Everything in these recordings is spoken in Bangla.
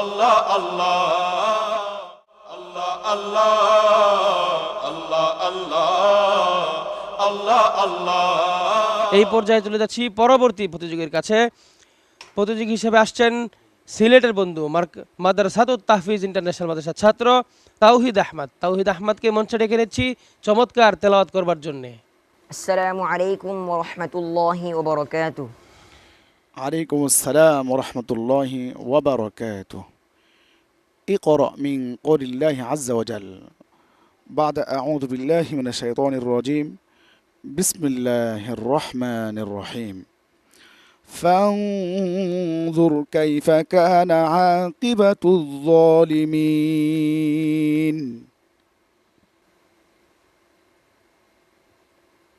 আল্লাহ আল্লাহ আল্লাহ আল্লাহ আল্লাহ আল্লাহ আল্লাহ আল্লাহ এই পর্যায়ে চলে যাচ্ছি পরবর্তী প্রতিযোগীর কাছে। প্রতিযোগী হিসেবে আসছেন সিলেটের বন্ধু মাদ্রাসাত তাহফিজ ইন্টারন্যাশনাল মাদ্রাসার ছাত্র তাওহিদ আহমদ। তাওহিদ আহমদকে মঞ্চে ডেকে নিচ্ছি চমৎকার তেলাওয়াত করবার জন্যে। আসসালামু আলাইকুম ওয়া রাহমাতুল্লাহি عليكم السلام ورحمة الله وبركاته. اقرأ من قول الله عز وجل. بعد أعوذ بالله من الشيطان الرجيم. بسم الله الرحمن الرحيم. فانظر كيف كان عاقبة الظالمين.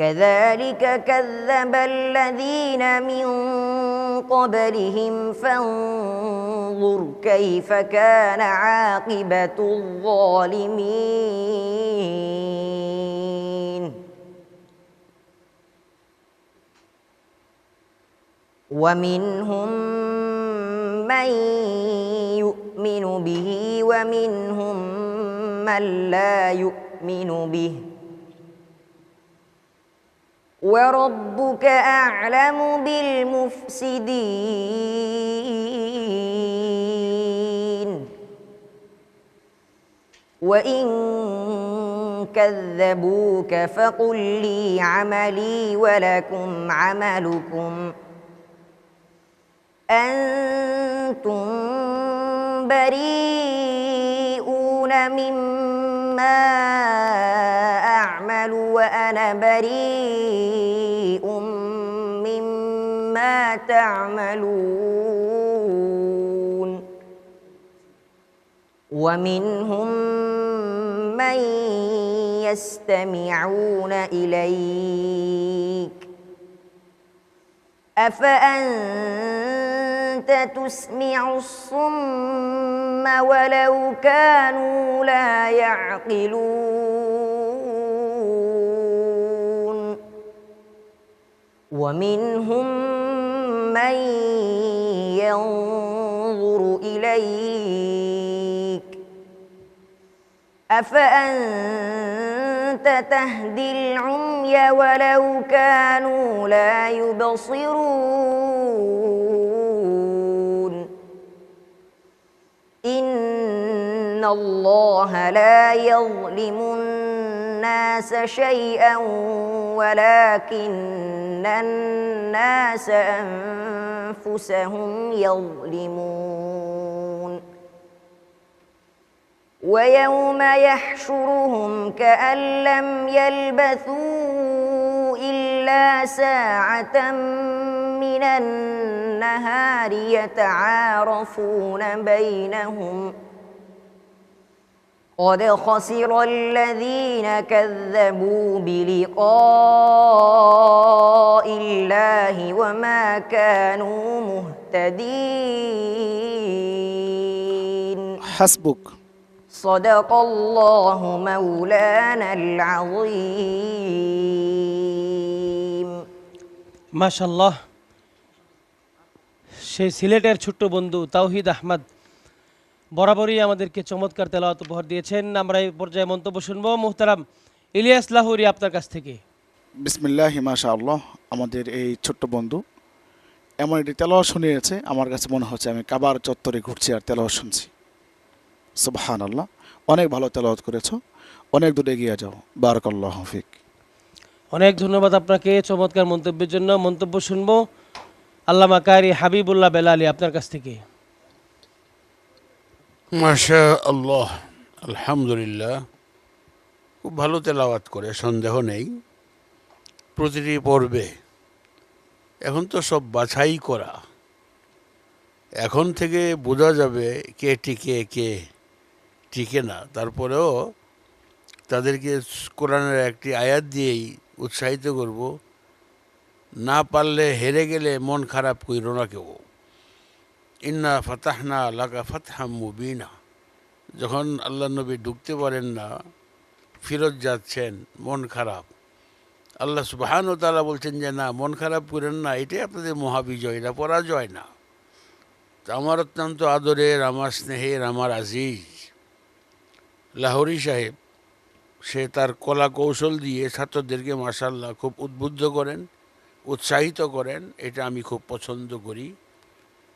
كذلك كذب الذين من قبلهم فانظر كيف كان عاقبة الظالمين. ومنهم من يؤمن به ومنهم من لا يؤمن به. وربك أعلم بالمفسدين. وإن كذبوك فقل لي عملي ولكم عملكم. أنتم بريئون مما أعمل وأنا بريء مما تعملون. ومنهم من يستمعون إليك. أفأنت تسمع الصم ولو كانوا لا يعقلون؟ ومنهم من ينظر إليك. أفأنت تهدي العمي ولو كانوا لا يبصرون؟ إن الله لا يظلم الناس شيئا ولكن الناس أنفسهم يظلمون. ويوم يحشرهم كأن لم يلبثوا إلا ساعة من النهار يتعارفون بينهم. قد خسر الذين كذبوا بلقاء الله وما كانوا مهتدين حسبك صدق الله مولانا العظيم মাশাল্লাহ সেই সিলেটের ছোট্ট বন্ধু তাওহিদ আহমদ বরাবরই আমাদেরকে চমৎকার তেলাওয়াত উপহার দিয়েছেন। আমরা এই পর্যায়ে মন্তব্য শুনব। মুহতারাম ইলিয়াস লাহুরি আপনার কাছ থেকে। বিসমিল্লাহ মাশা আল্লাহ আমাদের এই ছোট্ট বন্ধু এমন একটি তেলাওয়াত শুনিয়েছে। আমার কাছে মনে হচ্ছে আমি কাবার চত্বরে ঘুরছি আর তেলাওয়াত শুনছি। সুবহান আল্লাহ অনেক ভালো তেলাওয়াত করেছ। অনেক দূর এগিয়ে যাও। বারকাল্লাহ হফিক অনেক ধন্যবাদ আপনাকে চমৎকার মন্তব্যের জন্য। মন্তব্য শুনব আল্লামা কারি হাবিবুল্লাহ বেলালি আপনার কাছ থেকে। মাশা আল্লাহ, আলহামদুলিল্লাহ। খুব ভালো তেলাওয়াত করে, সন্দেহ নেই। প্রতিটি পর্বে। এখন তো সব বাছাই করা। এখন থেকে বোঝা যাবে কে টিকে কে টিকে না। তারপরেও তাদেরকে কোরআনের একটি আয়াত দিয়েই উৎসাহিত করব। না পারলে হেরে গেলে মন খারাপ কইর না কেউ। ইন্না ফাতাহনা লাকা ফাতহাম মুবিনা। যখন আল্লাহ নবী ঢুকতে পারেন না, ফিরত যাচ্ছেন, মন খারাপ। আল্লাহ সুবাহান ও তালা বলছেন যে, না, মন খারাপ করেন না, এটাই আপনাদের মহাবিজয়, এটা পরাজয় না। আমার অত্যন্ত আদরের, আমার স্নেহের, আমার আজিজ। লাহোরি সাহেব, সে তার কলা কৌশল দিয়ে ছাত্রদেরকে মাসাল্লাহ খুব উদ্বুদ্ধ করেন, উৎসাহিত করেন, এটা আমি খুব পছন্দ করি।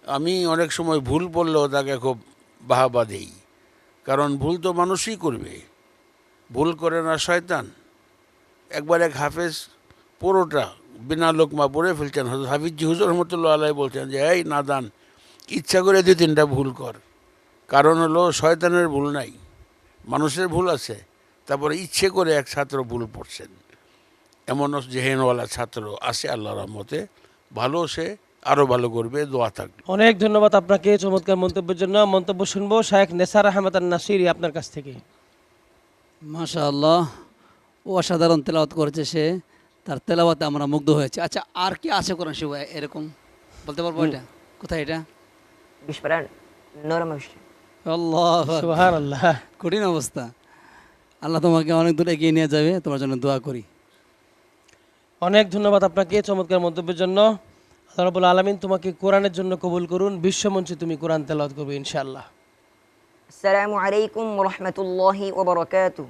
আমি অনেক সময় ভুল বললেও তাকে খুব বাহাবা দেই। কারণ ভুল তো মানুষই করবে। ভুল করে না শয়তান। একবার এক হাফেজ পুরোটা বিনা লোকমা পড়ে ফেলছেন। হজরত হাফিজি হুজুর রহমতুল্লাহ আলাই বলছেন যে, এই নাদান, ইচ্ছা করে দু তিনটা ভুল কর। কারণ হলো শয়তানের ভুল নাই, মানুষের ভুল আছে। তারপরে ইচ্ছে করে এক ছাত্র ভুল পড়ছেন। এমনও জেহেনওয়ালা ছাত্র আছে আল্লাহ রহমতে, ভালো সে আরও ভালো করবে দোয়া থাকবে। অনেক ধন্যবাদ আপনাকে চমৎকার মন্তব্যের জন্য। মন্তব্য শুনব শায়েখ নেসার আহমেদ আন নাসিরি আপনার কাছ থেকে। মাশা আল্লাহ ও অসাধারণ তেলাওয়াত করেছে সে। তার তেলাওয়াতে আমরা মুগ্ধ হয়েছে। আচ্ছা আর কি আছে কোরআন শিব এরকম? বলতে পারব এটা? কোথায় এটা? আল্লাহ কঠিন অবস্থা। আল্লাহ তোমাকে অনেক দূর এগিয়ে নিয়ে যাবে তোমার জন্য দোয়া করি। অনেক ধন্যবাদ আপনাকে চমৎকার মন্তব্যের জন্য। আল্লাহ আলমিন আলামিন তোমাকে কোরআনের জন্য কবুল করুন। বিশ্বমঞ্চে তুমি কোরআন তেলাওয়াত করবে ইনশাআল্লাহ। আসসালামু আলাইকুম রহমতুল্লাহি ওবরাকাতু